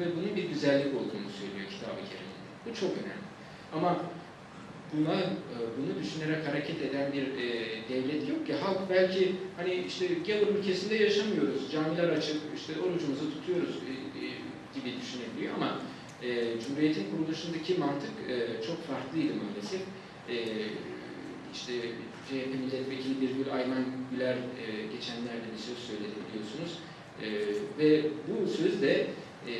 ve bunun bir güzellik olduğunu söylüyor kitab-ı kerim. Bu çok önemli. Ama buna e, bunu düşünerek hareket eden bir e, devlet yok ki. Halk belki hani işte gavur ülkesinde yaşamıyoruz, camiler açık, işte orucumuzu tutuyoruz e, e, gibi düşünebiliyor ama e, Cumhuriyet'in kuruluşundaki mantık e, çok farklıydı maalesef. E, işte CHP milletvekili Birgül Ayman Güler e, geçenlerde bir söz söyledi biliyorsunuz. E, ve bu söz de e,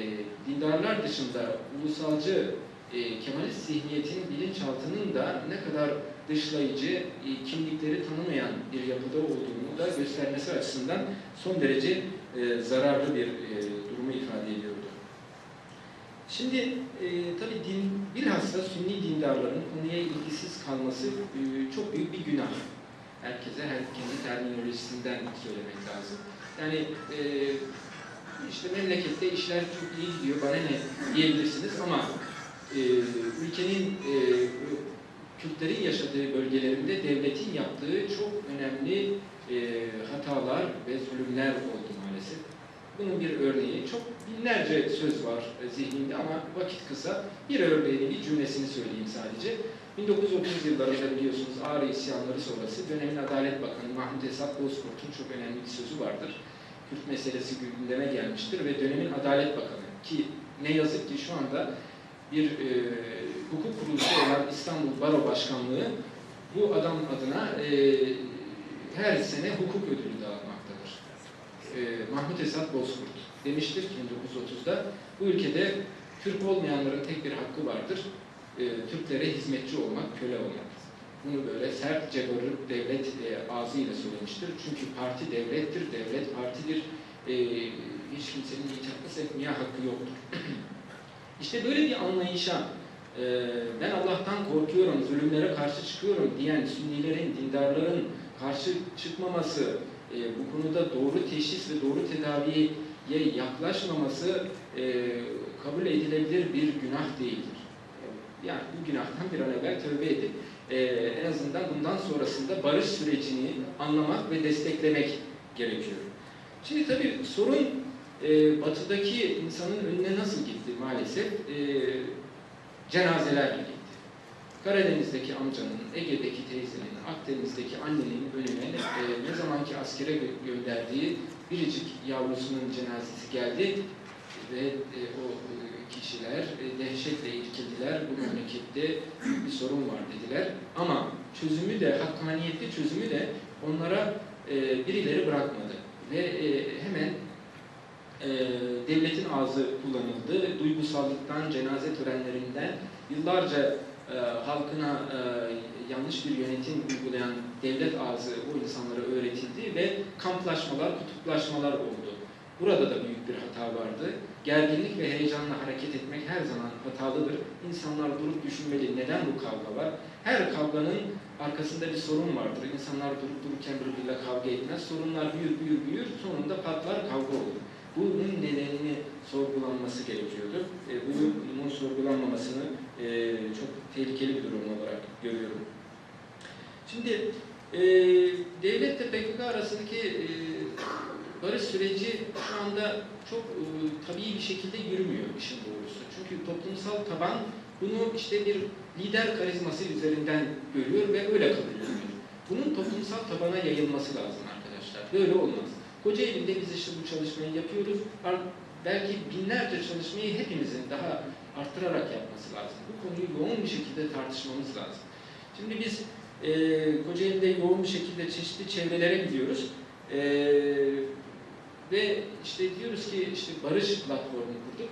dindarlar dışında ulusalcı e, Kemalist zihniyetin bilinçaltının da ne kadar dışlayıcı, e, kimlikleri tanımayan bir yapıda olduğunu da göstermesi açısından son derece e, zararlı bir e, durumu ifade ediyordu. Şimdi e, tabii din, bilhassa Sünni dindarların konuya ilgisiz kalması e, çok büyük bir günah. Herkese her kendi terminolojisinden söylemek lazım. Yani e, işte memlekette işler çok iyi gidiyor, bana ne diyebilirsiniz ama e, ülkenin e, Kürtlerin yaşadığı bölgelerinde devletin yaptığı çok önemli e, hatalar ve zulümler oldu maalesef. Bunun bir örneği, çok binlerce söz var zihnimde ama vakit kısa. Bir örneğini, bir cümlesini söyleyeyim sadece. 1930 yıllarında biliyorsunuz Ağrı isyanları sonrası dönemin Adalet Bakanı Mahmut Esat Bozkurt'un çok önemli bir sözü vardır. Kürt meselesi gündeme gelmiştir ve dönemin Adalet Bakanı ki ne yazık ki şu anda bir e, hukuk kuruluşu olan İstanbul Baro Başkanlığı bu adam adına e, her sene hukuk ödülü dağıtmaktadır. E, Mahmut Esat Bozkurt demiştir ki 1930'da bu ülkede Türk olmayanların tek bir hakkı vardır. E, Türklere hizmetçi olmak, köle olmak. Bunu böyle sertçe bağırıp devlet e, ağzıyla söylemiştir. Çünkü parti devlettir, devlet partidir. E, hiç kimsenin itaat etmeye hakkı yoktur. İşte böyle bir anlayışa e, ben Allah'tan korkuyorum, zulümlere karşı çıkıyorum diyen Sünnilerin, dindarların karşı çıkmaması, e, bu konuda doğru teşhis ve doğru tedaviye yaklaşmaması e, kabul edilebilir bir günah değildir. Yani bu günahtan bir an evvel tövbe edip e, en azından bundan sonrasında barış sürecini anlamak ve desteklemek gerekiyor. Şimdi tabii sorun e, batıdaki insanın önüne nasıl gitti maalesef? E, cenazelerle gitti. Karadeniz'deki amcanın, Ege'deki teyzenin, Akdeniz'deki annenin önüne e, ne zamanki askere gö- gönderdiği biricik yavrusunun cenazesi geldi ve e, o e, kişiler e, dehşetle irkildiler. Bu memlekette bir sorun var dediler. Ama çözümü de, hakkaniyetli çözümü de onlara e, birileri bırakmadı. Ve e, hemen e, devletin ağzı kullanıldı. Duygusallıktan, cenaze törenlerinden yıllarca e, halkına e, yanlış bir yönetim uygulayan devlet ağzı o insanlara öğretildi ve kamplaşmalar, kutuplaşmalar oldu. Burada da büyük bir hata vardı. Gerginlik ve heyecanla hareket etmek her zaman hatalıdır. İnsanlar durup düşünmeli neden bu kavga var. Her kavganın arkasında bir sorun vardır. İnsanlar durup dururken birbiriyle kavga etmez. Sorunlar büyür büyür büyür sonunda patlar kavga olur. Bunun nedenini sorgulanması gerekiyordu. E, bunun, sorgulanmamasını e, çok tehlikeli bir durum olarak görüyorum. Şimdi e, devletle PKK arasındaki e, barış süreci şu anda çok e, tabii bir şekilde yürümüyor işin doğrusu. Çünkü toplumsal taban bunu işte bir lider karizması üzerinden görüyor ve öyle kabul. Bunun toplumsal tabana yayılması lazım arkadaşlar. Böyle olmaz. Kocaeli'nde biz işte bu çalışmayı yapıyoruz. Belki binlerce çalışmayı hepimizin daha arttırarak yapması lazım. Bu konuyu yoğun bir şekilde tartışmamız lazım. Şimdi biz e, Kocaeli'de yoğun bir şekilde çeşitli çevrelere gidiyoruz. E, ve işte diyoruz ki işte barış platformu kurduk.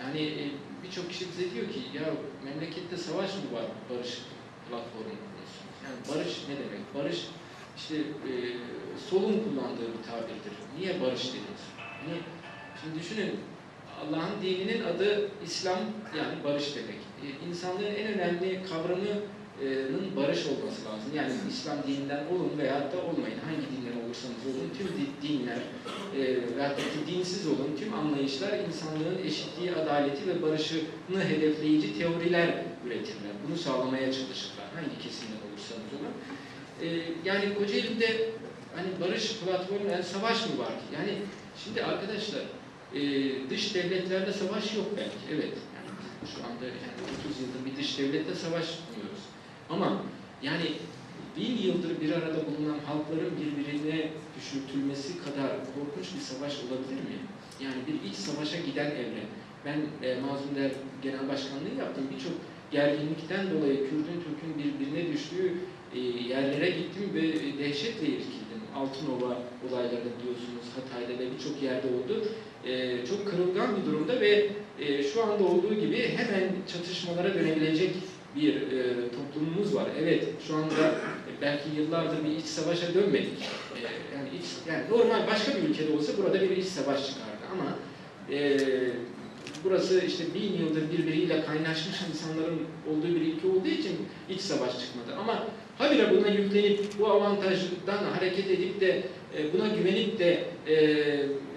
Yani e, birçok kişi bize diyor ki ya memlekette savaş mı var barış platformu kuruyorsunuz? Yani barış ne demek? Barış işte e, solun kullandığı bir tabirdir. Niye barış dediniz? Niye? Şimdi düşünün Allah'ın dininin adı İslam yani barış demek. E, insanlığın en önemli kavramının barış olması lazım. Yani İslam dininden olun veya da olmayın. Hangi dinden olursanız olun. Tüm di- dinler e, veyahut da ki dinsiz olun. Tüm anlayışlar insanlığın eşitliği, adaleti ve barışını hedefleyici teoriler üretirler. Bunu sağlamaya çalışırlar. Hangi kesimden olursanız olun. E, yani Kocaeli'de hani barış platformu, yani savaş mı var? Yani şimdi arkadaşlar e, dış devletlerde savaş yok belki. Evet. Yani şu anda yani 30 yıldır bir dış devlette savaşmıyoruz. Ama yani bin yıldır bir arada bulunan halkların birbirine düşürtülmesi kadar korkunç bir savaş olabilir mi? Yani bir iç savaşa giden evren. Ben e, Mazlum Der Genel Başkanlığı yaptım. Birçok gerginlikten dolayı Kürdün Türk'ün birbirine düştüğü e, yerlere gittim ve e, dehşetle irkildim. Altınova olayları biliyorsunuz Hatay'da ve birçok yerde oldu. E, çok kırılgan bir durumda ve e, şu anda olduğu gibi hemen çatışmalara dönebilecek bir e, toplumumuz var. Evet, şu anda belki yıllardır bir iç savaşa dönmedik. E, yani, iç, yani normal başka bir ülkede olsa burada bir iç savaş çıkardı ama e, burası işte bin yıldır birbiriyle kaynaşmış insanların olduğu bir ülke olduğu için iç savaş çıkmadı. Ama habire buna yüklenip bu avantajdan hareket edip de e, buna güvenip de e,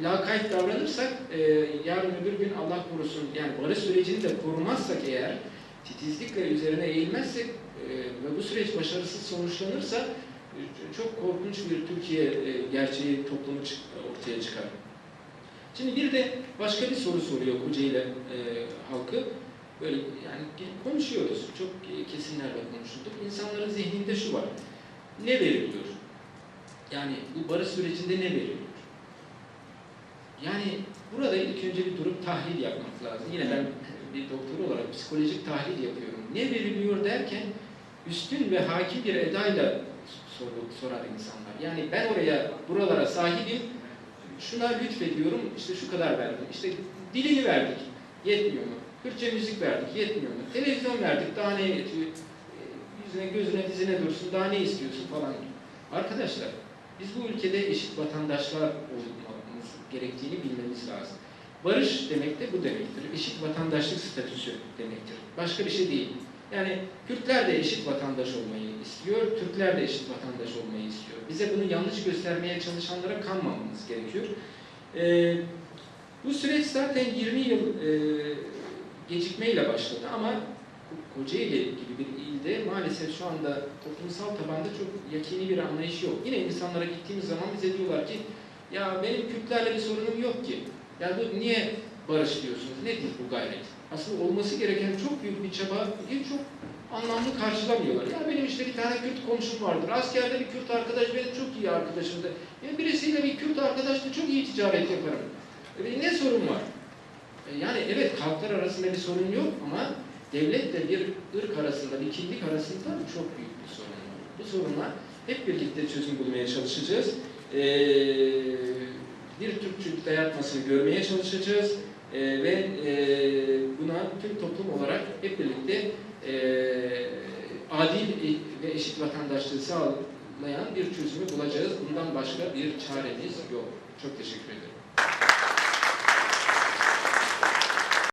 lakayt davranırsak e, yarın öbür gün Allah korusun yani barış sürecini de korumazsak eğer titizlikle üzerine eğilmezsek e, ve bu süreç başarısız sonuçlanırsa e, çok korkunç bir Türkiye e, gerçeği toplumu ortaya çıkar. Şimdi bir de başka bir soru soruyor Kocaeli e, halkı. Böyle yani konuşuyoruz. Çok kesinlerle konuşulduk. İnsanların zihninde şu var. Ne veriliyor? Yani bu barış sürecinde ne veriliyor? Yani burada ilk önce bir durup tahlil yapmak lazım. Yine ben bir doktor olarak psikolojik tahlil yapıyorum. Ne veriliyor derken üstün ve hakim bir edayla sor, sorar insanlar. Yani ben oraya, buralara sahibim, şuna lütfediyorum, işte şu kadar verdim. İşte dilini verdik, yetmiyor mu? Kürtçe müzik verdik, yetmiyor mu? Televizyon verdik, daha ne yetiyor? E, Yüzüne, gözüne, dizine dursun, daha ne istiyorsun falan. Arkadaşlar, biz bu ülkede eşit vatandaşlar olmamız gerektiğini bilmemiz lazım. Barış demek de bu demektir. Eşit vatandaşlık statüsü demektir. Başka bir şey değil. Yani Kürtler de eşit vatandaş olmayı istiyor, Türkler de eşit vatandaş olmayı istiyor. Bize bunu yanlış göstermeye çalışanlara kanmamamız gerekiyor. Ee, bu süreç zaten 20 yıl e, gecikmeyle başladı ama Kocaeli gibi bir ilde maalesef şu anda toplumsal tabanda çok yakini bir anlayış yok. Yine insanlara gittiğimiz zaman bize diyorlar ki ya benim Kürtlerle bir sorunum yok ki. Ya bu niye barış diyorsunuz? Nedir bu gayret? Aslında olması gereken çok büyük bir çaba çok anlamlı karşılamıyorlar. Ya benim işte bir tane Kürt komşum vardır. Askerde bir Kürt arkadaş benim çok iyi arkadaşımdı. Ya birisiyle bir Kürt arkadaşla çok iyi ticaret yaparım. E, ne sorun var? E, yani evet halklar arasında bir sorun yok ama devletle bir ırk arasında, bir kimlik arasında çok büyük bir sorun var. Bu sorunlar hep birlikte çözüm bulmaya çalışacağız. Ee, bir Türkçülük dayatmasını görmeye çalışacağız. Ee, ve e, buna Türk toplum olarak hep birlikte e, adil ve eşit vatandaşlığı sağlayan bir çözümü bulacağız. Bundan başka bir çaremiz yok. Çok teşekkür ederim.